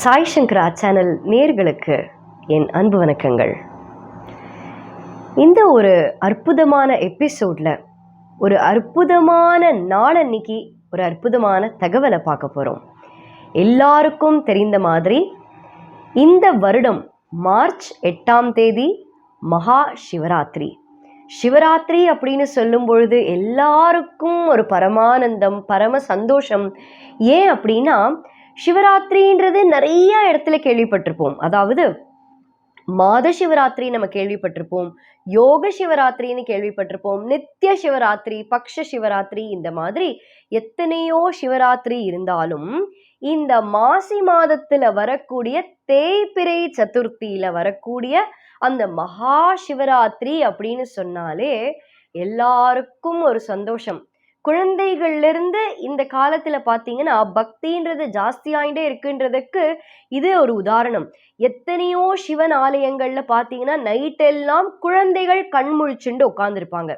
சாய் சங்கரா channel நேர்களுக்கு என் அன்பு வணக்கங்கள். இந்த ஒரு அற்புதமான எபிசோடில் ஒரு அற்புதமான நாளன்னைக்கு ஒரு அற்புதமான தகவலை பார்க்க போகிறோம் எல்லாருக்கும் தெரிந்த மாதிரி இந்த வருடம் மார்ச் எட்டாம் தேதி மகா சிவராத்திரி. சிவராத்திரி அப்படின்னு சொல்லும் பொழுது எல்லாருக்கும் ஒரு பரமானந்தம் பரம சந்தோஷம். ஏன் அப்படின்னா சிவராத்திரின்றது நிறைய இடத்துல கேள்விப்பட்டிருப்போம். அதாவது மாத சிவராத்திரி நம்ம கேள்விப்பட்டிருப்போம் யோக சிவராத்திரின்னு கேள்விப்பட்டிருப்போம் நித்திய சிவராத்திரி பக்ஷ சிவராத்திரி இந்த மாதிரி எத்தனையோ சிவராத்திரி இருந்தாலும் இந்த மாசி மாதத்துல வரக்கூடிய தேய்பிரை சதுர்த்தியில வரக்கூடிய அந்த மகா சிவராத்திரி அப்படின்னு சொன்னாலே எல்லாருக்கும் ஒரு சந்தோஷம். குழந்தைகள்ல இருந்து இந்த காலத்துல பார்த்தீங்கன்னா பக்தின்றது ஜாஸ்தியாயிட்டே இருக்குன்றதுக்கு இது ஒரு உதாரணம். எத்தனையோ சிவன் ஆலயங்கள்ல பார்த்தீங்கன்னா நைட் எல்லாம் குழந்தைகள் கண் முழிச்சுண்டு உட்கார்ந்துருப்பாங்க.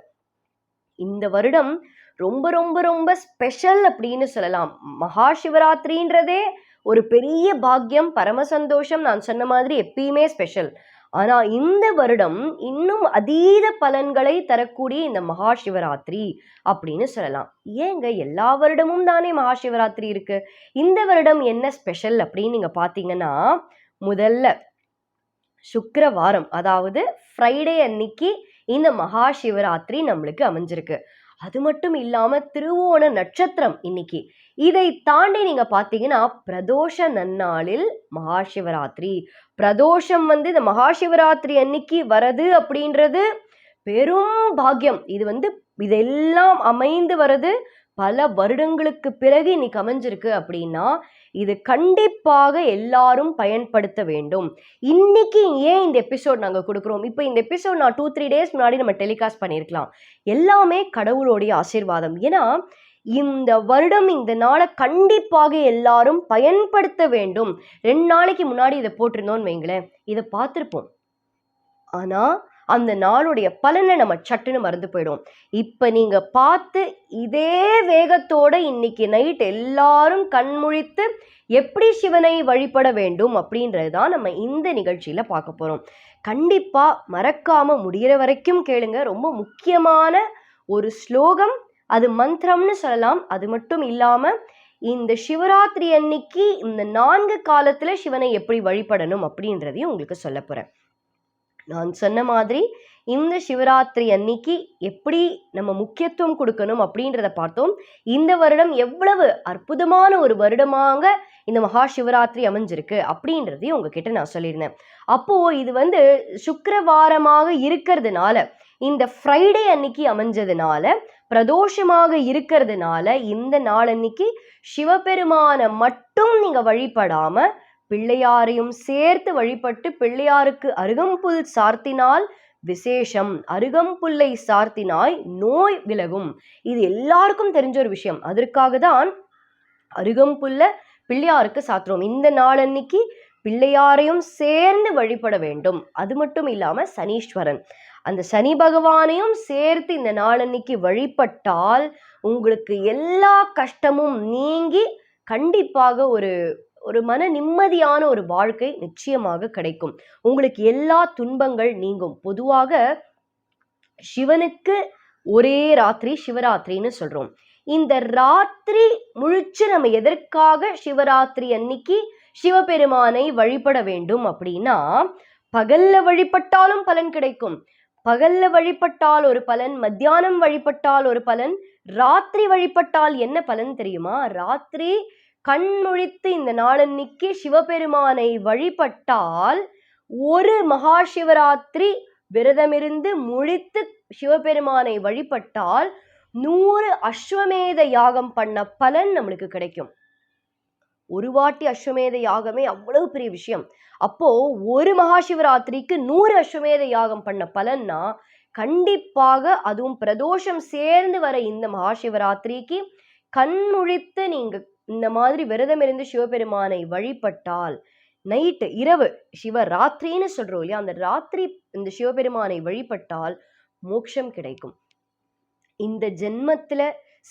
இந்த வருடம் ரொம்ப ரொம்ப ரொம்ப ஸ்பெஷல் அப்படின்னு சொல்லலாம். மகா சிவராத்திரின்றதே ஒரு பெரிய பாக்கியம் பரம சந்தோஷம் நான் சொன்ன மாதிரி எப்பயுமே ஸ்பெஷல் ஆனால் இந்த வருடம் இன்னும் அதீத பலன்களை தரக்கூடிய இந்த மகா சிவராத்திரி அப்படின்னு சொல்லலாம். ஏங்க எல்லா வருடமும் தானே மகா சிவராத்திரி இருக்கு? இந்த வருடம் என்ன ஸ்பெஷல் அப்படின்னு நீங்கள் பார்த்தீங்கன்னா முதல்ல சுக்கரவாரம் அதாவது ஃப்ரைடே அன்னைக்கு இந்த மகா சிவராத்திரி நம்மளுக்கு அமைஞ்சிருக்கு. அது மட்டும் இல்லாம திருவோண நட்சத்திரம் இன்னைக்கு. இதை தாண்டி நீங்க பாத்தீங்கன்னா பிரதோஷ நன்னாளில் மகாசிவராத்திரி. பிரதோஷம் வந்து இந்த மகாசிவராத்திரி அன்னைக்கு வரது அப்படின்றது பெரும் பாக்கியம். இது வந்து இதெல்லாம் அமைந்து வர்றது பல வருடங்களுக்கு பிறகு இன்னைக்கு அமைஞ்சிருக்கு அப்படின்னா இது கண்டிப்பாக எல்லாரும் பயன்படுத்த வேண்டும். இன்னைக்கு ஏன் இந்த எபிசோட் நாங்கள் கொடுக்குறோம்? இப்போ இந்த எபிசோட் நான் டூ த்ரீ டேஸ் முன்னாடி நம்ம டெலிகாஸ்ட் பண்ணியிருக்கலாம். எல்லாமே கடவுளுடைய ஆசீர்வாதம். ஏன்னா இந்த வருடம் இந்த நாளை கண்டிப்பாக எல்லாரும் பயன்படுத்த வேண்டும். ரெண்டு நாளைக்கு முன்னாடி இதை போட்டிருந்தோம்னு வைங்களேன். இதை பார்த்துருப்போம். ஆனால் அந்த நாளுடைய பலனை நம்ம சட்டுன்னு மறந்து போயிடும். இப்போ நீங்கள் பார்த்து இதே வேகத்தோட இன்னைக்கு நைட் எல்லாரும் கண்முழித்து எப்படி சிவனை வழிபட வேண்டும் அப்படின்றது தான் நம்ம இந்த நிகழ்ச்சியில் பார்க்க போகிறோம் கண்டிப்பாக மறக்காமல் முடிகிற வரைக்கும் கேளுங்க. ரொம்ப முக்கியமான ஒரு ஸ்லோகம். அது மந்திரம்னு சொல்லலாம். அது மட்டும் இல்லாமல் இந்த சிவராத்திரி அன்னைக்கு இந்த நான்கு காலத்தில் சிவனை எப்படி வழிபடணும் அப்படின்றதையும் உங்களுக்கு சொல்ல போகிறேன் நான் சொன்ன மாதிரி இந்த சிவராத்திரி அன்னைக்கு எப்படி நம்ம முக்கியத்துவம் கொடுக்கணும் அப்படின்றத பார்த்தோம். இந்த வருடம் எவ்வளவு அற்புதமான ஒரு வருடமாக இந்த மகா சிவராத்திரி அமைஞ்சிருக்கு அப்படின்றதையும் உங்ககிட்ட நான் சொல்லியிருந்தேன். அப்போ இது வந்து சுக்கரவாரமாக இருக்கிறதுனால இந்த ஃப்ரைடே அன்னைக்கு அமைஞ்சதுனால பிரதோஷமாக இருக்கிறதுனால இந்த நாள் அன்னைக்கு சிவபெருமானை மட்டும் நீங்க வழிபடாம பிள்ளையாரையும் சேர்த்து வழிபட்டு பிள்ளையாருக்கு அருகம்புல் சார்த்தினால் விசேஷம். அருகம்புல்லை சார்த்தினாய் நோய் விலகும். இது எல்லாருக்கும் தெரிஞ்ச ஒரு விஷயம். அதற்காக தான் அருகம்புல்ல பிள்ளையாருக்கு சாத்துறோம். இந்த நாளன்னைக்கு பிள்ளையாரையும் சேர்ந்து வழிபட வேண்டும். அது மட்டும் இல்லாம சனீஸ்வரன். அந்த சனி பகவானையும் சேர்த்து இந்த நாளன்னைக்கு வழிபட்டால் உங்களுக்கு எல்லா கஷ்டமும் நீங்கி கண்டிப்பாக ஒரு ஒரு மன நிம்மதியான ஒரு வாழ்க்கை நிச்சயமாக கிடைக்கும். உங்களுக்கு எல்லா துன்பங்கள் நீங்கும். பொதுவாக சிவனுக்கு ஒரே ராத்திரி சிவராத்திரின்னு சொல்றோம். இந்த ராத்திரி முழிச்சு நம்ம எதற்காக சிவராத்திரி அன்னைக்கு சிவபெருமானை வழிபட வேண்டும் அப்படின்னா பகல்ல வழிபட்டாலும் பலன் கிடைக்கும். பகல்ல வழிபட்டால் ஒரு பலன் மத்தியானம் வழிபட்டால் ஒரு பலன் ராத்திரி வழிபட்டால் என்ன பலன் தெரியுமா? ராத்திரி கண்முழித்து இந்த நாளன்னைக்கு சிவபெருமானை வழிபட்டால் ஒரு மகா சிவராத்திரி விரதமிருந்து முழித்து சிவபெருமானை வழிபட்டால் நூறு அஸ்வமேத யாகம் பண்ண பலன் நம்மளுக்கு கிடைக்கும். ஒரு வாட்டி அஸ்வமேத யாகமே அவ்வளவு பெரிய விஷயம். அப்போ ஒரு மகா சிவராத்திரிக்கு நூறு அஸ்வமேத யாகம் பண்ண பலன்னா கண்டிப்பாக அதுவும் பிரதோஷம் சேர்ந்து வர இந்த மகா சிவராத்திரிக்கு கண்முழித்து நீங்க இந்த மாதிரி விரதம் இருந்து சிவபெருமானை வழிபட்டால் நைட்டு இரவு சிவராத்திரின்னு சொல்றோம் இல்லையா? அந்த ராத்திரி இந்த சிவபெருமானை வழிபட்டால் மோட்சம் கிடைக்கும். இந்த ஜென்மத்துல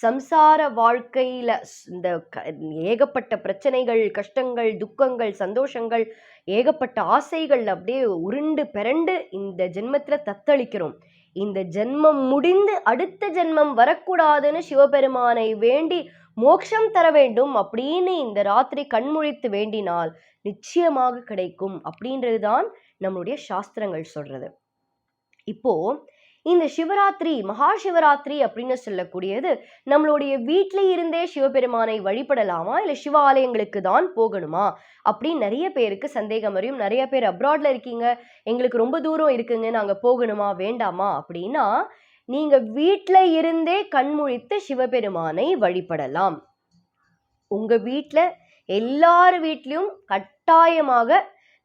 சம்சார வாழ்க்கையில இந்த ஏகப்பட்ட பிரச்சனைகள் கஷ்டங்கள் துக்கங்கள் சந்தோஷங்கள் ஏகப்பட்ட ஆசைகள் அப்படியே உருண்டு பிறண்டு இந்த ஜென்மத்துல தத்தளிக்கிறோம். இந்த ஜென்மம் முடிந்து அடுத்த ஜென்மம் வரக்கூடாதுன்னு சிவபெருமானை வேண்டி மோட்சம் தர வேண்டும் அப்படின்னு இந்த ராத்திரி கண்முழித்து வேண்டினால் நிச்சயமாக கிடைக்கும் அப்படின்றது தான் நம்மளுடைய சாஸ்திரங்கள் சொல்றது. இப்போ இந்த சிவராத்திரி மகா சிவராத்திரி அப்படின்னு சொல்லக்கூடியது நம்மளுடைய வீட்டில இருந்தே சிவபெருமானை வழிபடலாமா? இல்லை சிவாலயங்களுக்கு தான் போகணுமா? அப்படின்னு நிறைய பேருக்கு சந்தேகம் வரையும் நிறைய பேர் அப்ராட்ல இருக்கீங்க. எங்களுக்கு ரொம்ப தூரம் இருக்குங்க. நாங்கள் போகணுமா? வேண்டாமா? அப்படின்னா நீங்க வீட்டில் இருந்தே கண்முழித்து சிவபெருமானை வழிபடலாம். உங்க வீட்டில் எல்லார் வீட்லேயும் கட்டாயமாக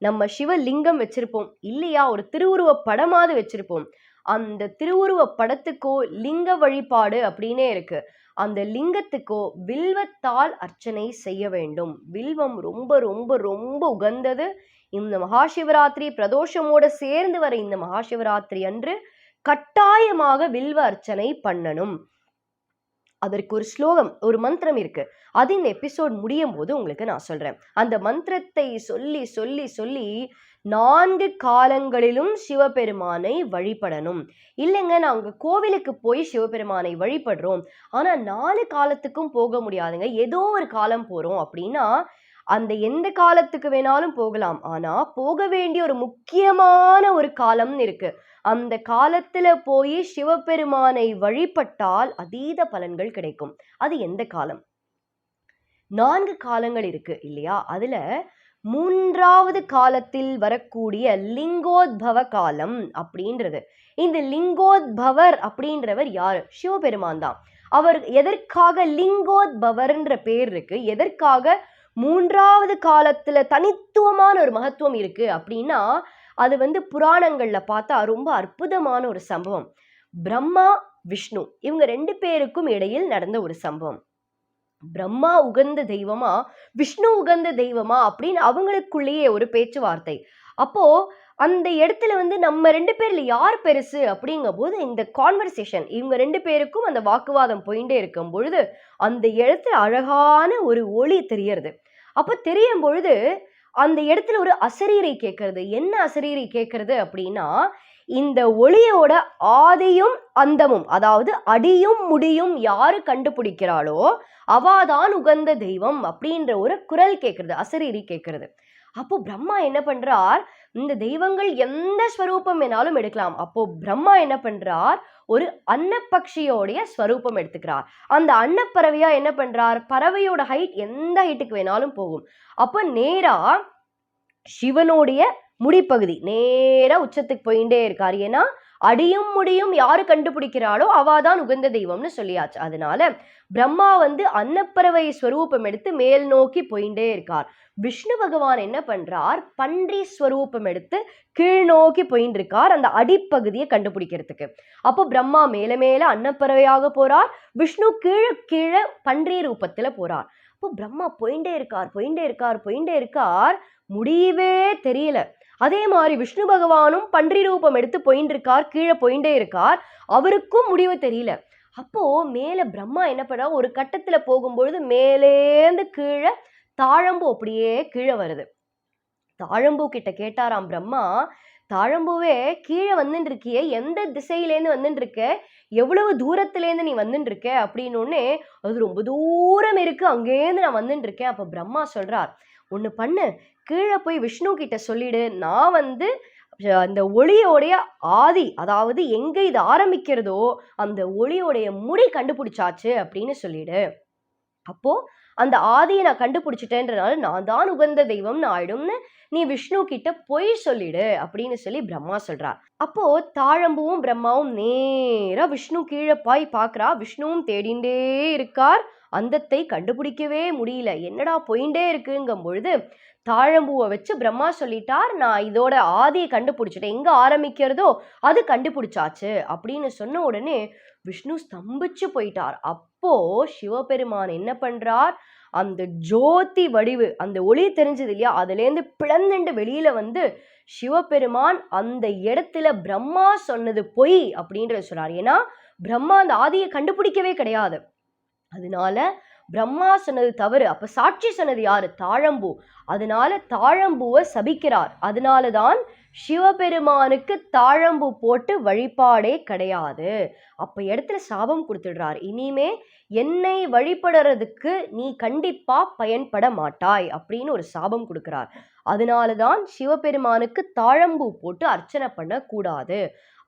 நம்ம சிவலிங்கம் வச்சிருப்போம். இல்லையா? ஒரு திருவுருவ படமாவது வச்சிருப்போம். அந்த திருவுருவ படத்துக்கோ லிங்க வழிபாடு அப்படின்னே இருக்கு. அந்த லிங்கத்துக்கோ வில்வத்தால் அர்ச்சனை செய்ய வேண்டும். வில்வம் ரொம்ப ரொம்ப ரொம்ப உகந்தது. இந்த மகாசிவராத்திரி பிரதோஷமோட சேர்ந்து வர இந்த மகாசிவராத்திரி அன்று கட்டாயமாக வில்வ அர்ச்சனை பண்ணணும். அதற்கு ஒரு ஸ்லோகம் ஒரு மந்திரம் இருக்கு. அது இந்த எபிசோட் முடியும் போது உங்களுக்கு நான் சொல்றேன். அந்த மந்திரத்தை சொல்லி சொல்லி சொல்லி நான்கு காலங்களிலும் சிவபெருமானை வழிபடணும். இல்லைங்க நாங்கள் கோவிலுக்கு போய் சிவபெருமானை வழிபடுறோம். ஆனால் நாலு காலத்துக்கும் போக முடியாதுங்க. ஏதோ ஒரு காலம் போகிறோம் அப்படின்னா அந்த எந்த காலத்துக்கு வேணாலும் போகலாம். ஆனால் போக வேண்டிய ஒரு முக்கியமான ஒரு காலம்னு இருக்கு. அந்த காலத்துல போய் சிவபெருமானை வழிபட்டால் அதீத பலன்கள் கிடைக்கும். அது எந்த காலம்? நான்கு காலங்கள் இருக்கு இல்லையா? அதுல மூன்றாவது காலத்தில் வரக்கூடிய லிங்கோத்பவ காலம் அப்படின்றது. இந்த லிங்கோத்பவர் அப்படின்றவர் யார்? சிவபெருமான் தான். அவர் எதற்காக லிங்கோத்பவர்ன்ற பேர் இருக்கு? எதற்காக மூன்றாவது காலத்துல தனித்துவமான ஒரு மகத்துவம் இருக்கு அப்படின்னா அது வந்து புராணங்கள்ல பார்த்தா ரொம்ப அற்புதமான ஒரு சம்பவம். பிரம்மா விஷ்ணு இவங்க ரெண்டு பேருக்கும் இடையில் நடந்த ஒரு சம்பவம். பிரம்மா உகந்த தெய்வமா விஷ்ணு உகந்த தெய்வமா அப்படின்னு அவங்களுக்குள்ளேயே ஒரு பேச்சுவார்த்தை. அப்போ அந்த இடத்துல வந்து நம்ம ரெண்டு பேரில் யார் பெருசு? அப்படிங்கும் போது இந்த கான்வர்சேஷன் இவங்க ரெண்டு பேருக்கும் அந்த வாக்குவாதம் போயிட்டே இருக்கும் பொழுது அந்த இடத்துல அழகான ஒரு ஒளி தெரியறது. அப்போ தெரியும் பொழுது அந்த இடத்துல ஒரு அசரீரை கேட்கறது என்ன அசரீரை கேட்கறது அப்படின்னா இந்த ஒளியோட ஆதியும் அந்தமும் அதாவது அடியும் முடியும் யாரு கண்டுபிடிக்கிறாளோ அவாதான் உகந்த தெய்வம் அப்படின்ற ஒரு குரல் கேட்கறது அசரீரி கேட்கறது அப்போ பிரம்மா என்ன பண்றார்? இந்த தெய்வங்கள் எந்த ஸ்வரூபம் வேணாலும் எடுக்கலாம். அப்போ பிரம்மா என்ன பண்றார்? ஒரு அன்னப்பக்ஷியோடைய ஸ்வரூபம் எடுத்துக்கிறார். அந்த அன்னப்பறவையா என்ன பண்றார்? பறவையோட ஹைட் எந்த ஹைட்டுக்கு வேணாலும் போகும். அப்போ நேரா சிவனுடைய முடிப்பகுதி. நேராக உச்சத்துக்கு போயிட்டே இருக்கார். ஏன்னா அடியும் முடியும் யாரு கண்டுபிடிக்கிறாளோ அவாதான் உகந்த தெய்வம்னு சொல்லியாச்சு. அதனால பிரம்மா வந்து அன்னப்பறவை ஸ்வரூபம் எடுத்து மேல் நோக்கி போயிட்டே இருக்கார். விஷ்ணு பகவான் என்ன பண்றார்? பன்றி ஸ்வரூபம் எடுத்து கீழ் நோக்கி போயின்னு இருக்கார் அந்த அடிப்பகுதியை கண்டுபிடிக்கிறதுக்கு. அப்போ பிரம்மா மேல மேல அன்னப்பறவையாக போறார். விஷ்ணு கீழே கீழே பன்றி ரூபத்துல போறார். அப்போ பிரம்மா போயிட்டே இருக்கார் போயிட்டே இருக்கார் போயிட்டே இருக்கார். முடியவே தெரியல. அதே மாதிரி விஷ்ணு பகவானும் பன்றி ரூபம் எடுத்து போயின்னு இருக்கார் கீழே போயிட்டே இருக்கார். அவருக்கும் முடிவு தெரியல. அப்போ மேலே பிரம்மா என்ன பண்ணா ஒரு கட்டத்தில் போகும்பொழுது மேலேந்து கீழே தாழம்பூ அப்படியே கீழே வருது. தாழம்பூ கிட்ட கேட்டாராம் பிரம்மா தாழம்பூவே கீழே வந்துட்டு இருக்கியே எந்த திசையிலேருந்து வந்துட்டு இருக்க எவ்வளவு தூரத்துலேருந்து நீ வந்துட்டு இருக்க அப்படின்னு அது ரொம்ப தூரம் இருக்கு அங்கேருந்து நான் வந்துட்டு இருக்கேன் அப்போ பிரம்மா சொல்றார் ஒன்று பண்ணு. கீழே போய் விஷ்ணு கிட்ட சொல்லிடு. நான் வந்து அந்த ஒளியோடைய ஆதி அதாவது எங்கே இது ஆரம்பிக்கிறதோ அந்த ஒளியோடைய முடி கண்டுபிடிச்சாச்சு அப்படின்னு சொல்லிடு. அப்போது அந்த ஆதியை நான் கண்டுபிடிச்சிட்டேன்றனால நான் தான் உகந்த தெய்வம்னு ஆயிடும்னு நீ விஷ்ணு கிட்ட பொய் சொல்லிடு அப்படின்னு சொல்லி பிரம்மா சொல்றார் அப்போ தாழம்புவும் பிரம்மாவும் நேரா விஷ்ணு கீழே பாய் பாக்குறா. விஷ்ணுவும் தேடிண்டே இருக்கார். அந்தத்தை கண்டுபிடிக்கவே முடியல. என்னடா போயிண்டே இருக்குங்கும் பொழுது தாழம்பூவை வச்சு பிரம்மா சொல்லிட்டார். நான் இதோட ஆதியை கண்டுபிடிச்சிட்டேன். எங்க ஆரம்பிக்கிறதோ அது கண்டுபிடிச்சாச்சு அப்படின்னு சொன்ன உடனே விஷ்ணு ஸ்தம்பிச்சு போயிட்டார். அப்போ சிவபெருமான் என்ன பண்றார்? அந்த ஜோதி வடிவு அந்த ஒளி தெரிஞ்சது இல்லையா? அதுலேருந்து பிளந்துண்டு வெளியில வந்து சிவபெருமான் அந்த இடத்துல பிரம்மா சொன்னது பொய் அப்படின்றத சொல்றார் ஏன்னா பிரம்மா அந்த ஆதியை கண்டுபிடிக்கவே கிடையாது. அதனால பிரம்மா சொன்னது தவறு. அப்ப சாட்சி சொன்னது யாரு? தாழம்பூ. அதனால தாழம்பூவை சபிக்கிறார். அதனால தான் சிவபெருமானுக்கு தாழம்பூ போட்டு வழிபாடே கிடையாது. அப்போ இடத்துல சாபம் கொடுத்துடுறார். இனிமே என்னை வழிபடுறதுக்கு நீ கண்டிப்பா பயன்பட மாட்டாய் அப்படின்னு ஒரு சாபம் கொடுக்கிறார். அதனால தான் சிவபெருமானுக்கு தாழம்பூ போட்டு அர்ச்சனை பண்ணக்கூடாது.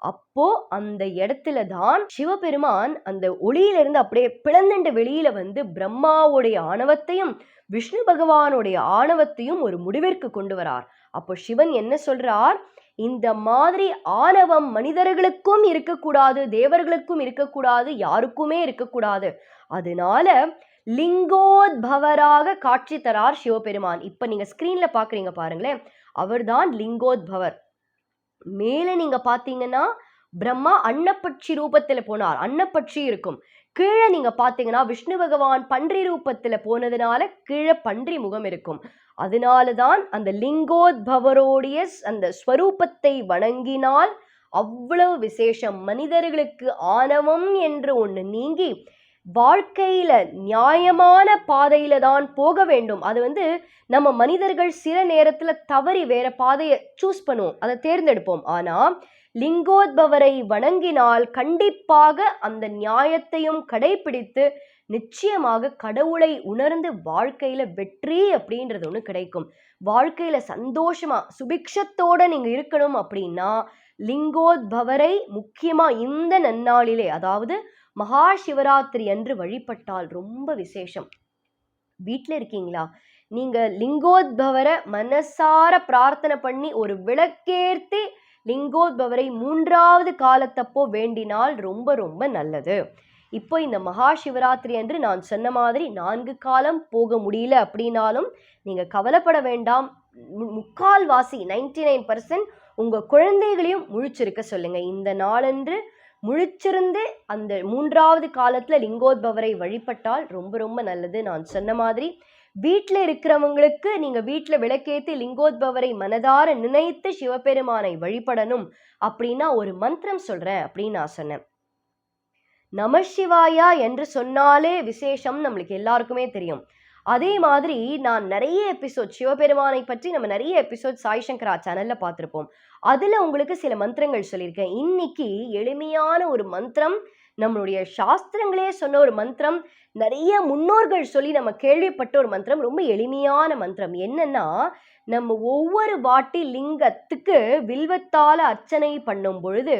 அப்போ அந்த இடத்துல தான் சிவபெருமான் அந்த ஒளியிலிருந்து அப்படியே பிளந்துண்டு வெளியில வந்து பிரம்மாவுடைய ஆணவத்தையும் விஷ்ணு பகவானுடைய ஆணவத்தையும் ஒரு முடிவிற்கு கொண்டு வரார். அப்போ சிவன் என்ன சொல்றார்? இந்த மாதிரி ஆணவம் மனிதர்களுக்கும் இருக்கக்கூடாது தேவர்களுக்கும் இருக்கக்கூடாது யாருக்குமே இருக்கக்கூடாது. அதனால லிங்கோத்பவராக காட்சி தரார் சிவபெருமான். இப்ப நீங்க ஸ்கிரீன்ல பாக்குறீங்க பாருங்களேன் அவர்தான் லிங்கோத்பவர். மேலே நீங்க பாத்தீங்கன்னா பிரம்மா அன்னப்பட்சி ரூபத்தில் போனார். அன்னப்பட்சி இருக்கும். கீழே நீங்க பாத்தீங்கன்னா விஷ்ணு பகவான் பன்றி ரூபத்துல போனதுனால கீழே பன்றி முகம் இருக்கும். அதனாலதான் அந்த லிங்கோத்பவரோடைய அந்த ஸ்வரூபத்தை வணங்கினால் அவ்வளவு விசேஷம். மனிதர்களுக்கு ஆணவம் என்று ஒன்று நீங்கி வாழ்க்கையில நியாயமான பாதையில தான் போக வேண்டும். அது வந்து நம்ம மனிதர்கள் சில நேரத்துல தவறி வேற பாதையை சூஸ் பண்ணுவோம். அதை தேர்ந்தெடுப்போம். ஆனா லிங்கோத்பவரை வணங்கினால் கண்டிப்பாக அந்த நியாயத்தையும் கடைபிடித்து நிச்சயமாக கடவுளை உணர்ந்து வாழ்க்கையில வெற்றி அப்படின்றது ஒன்று கிடைக்கும். வாழ்க்கையில சந்தோஷமா சுபிக்ஷத்தோட நீங்க இருக்கணும் அப்படின்னா லிங்கோத்பவரை முக்கியமா இந்த நன்னாளிலே அதாவது மகா சிவராத்திரி அன்று வழிபட்டால் ரொம்ப விசேஷம். வீட்டில் இருக்கீங்களா? நீங்க லிங்கோத்பவரை மனசார பிரார்த்தனை பண்ணி ஒரு விளக்கேர்த்தி லிங்கோத்பவரை மூன்றாவது காலத்தப்போ வேண்டினால் ரொம்ப ரொம்ப நல்லது. இப்போ இந்த மகா சிவராத்திரி என்று நான் சொன்ன மாதிரி நான்கு காலம் போக முடியல அப்படின்னாலும் நீங்கள் கவலைப்பட வேண்டாம். முக்கால்வாசி நைன்டி நைன் பர்சன்ட் உங்கள் குழந்தைகளையும் முழிச்சிருக்க சொல்லுங்கள் இந்த நாளன்று முழிச்சிருந்து அந்த மூன்றாவது காலத்தில் லிங்கோத்பவரை வழிபட்டால் ரொம்ப ரொம்ப நல்லது. நான் சொன்ன மாதிரி வீட்டில் இருக்கிறவங்களுக்கு நீங்க வீட்டில் விளக்கேற்றி லிங்கோத்பவரை மனதார நினைத்து சிவபெருமானை வழிபடணும் அப்படின்னா ஒரு மந்திரம் சொல்றேன் அப்படின்னு நான் சொன்னேன். நமசிவாயா என்று சொன்னாலே விசேஷம் நம்மளுக்கு எல்லாருக்குமே தெரியும். அதே மாதிரி நான் நிறைய எபிசோட் சிவபெருமானை பற்றி நம்ம நிறைய எபிசோட் சாய் சங்கரா சேனல்ல பார்த்திருப்போம். அதுல உங்களுக்கு சில மந்திரங்கள் சொல்லியிருக்கேன். இன்னைக்கு எளிமையான ஒரு மந்திரம் நம்மளுடைய சாஸ்திரங்களே சொன்ன ஒரு மந்திரம் நிறைய முன்னோர்கள் சொல்லி நம்ம கேள்விப்பட்ட ஒரு மந்திரம் ரொம்ப எளிமையான மந்திரம். என்னன்னா நம்ம ஒவ்வொரு வாட்டி லிங்கத்துக்கு வில்வத்தால அர்ச்சனை பண்ணும் பொழுது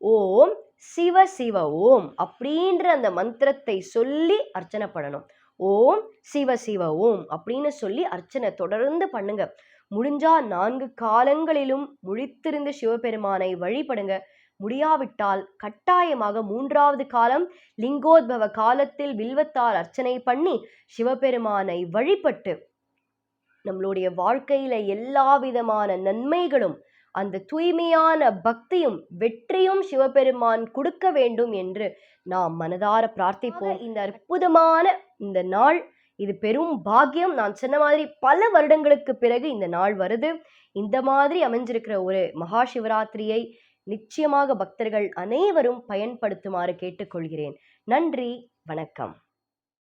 ஓம் சிவ சிவ ஓம் அப்படின்ற அந்த மந்திரத்தை சொல்லி அர்ச்சனை பண்ணணும். ஓம் சிவ சிவ ஓம் அப்படின்னு சொல்லி அர்ச்சனை தொடர்ந்து பண்ணுங்க. முடிஞ்சா நான்கு காலங்களிலும் முழித்திருந்து சிவபெருமானை வழிபடுங்க. முடியாவிட்டால் கட்டாயமாக மூன்றாவது காலம் லிங்கோத்பவ காலத்தில் வில்வத்தால் அர்ச்சனை பண்ணி சிவபெருமானை வழிபட்டு நம்மளுடைய வாழ்க்கையில எல்லா விதமான நன்மைகளும் அந்த தூய்மையான பக்தியும் வெற்றியும் சிவபெருமான் கொடுக்க வேண்டும் என்று நாம் மனதார பிரார்த்திப்போம். இந்த அற்புதமான இந்த நாள் இது பெரும் பாக்கியம். நான் சொன்ன மாதிரி பல வருடங்களுக்கு பிறகு இந்த நாள் வருது. இந்த மாதிரி அமைஞ்சிருக்கிற ஒரு மகா சிவராத்திரியை நிச்சயமாக பக்தர்கள் அனைவரும் பயன்படுத்துமாறு கேட்டுக்கொள்கிறேன். நன்றி வணக்கம்.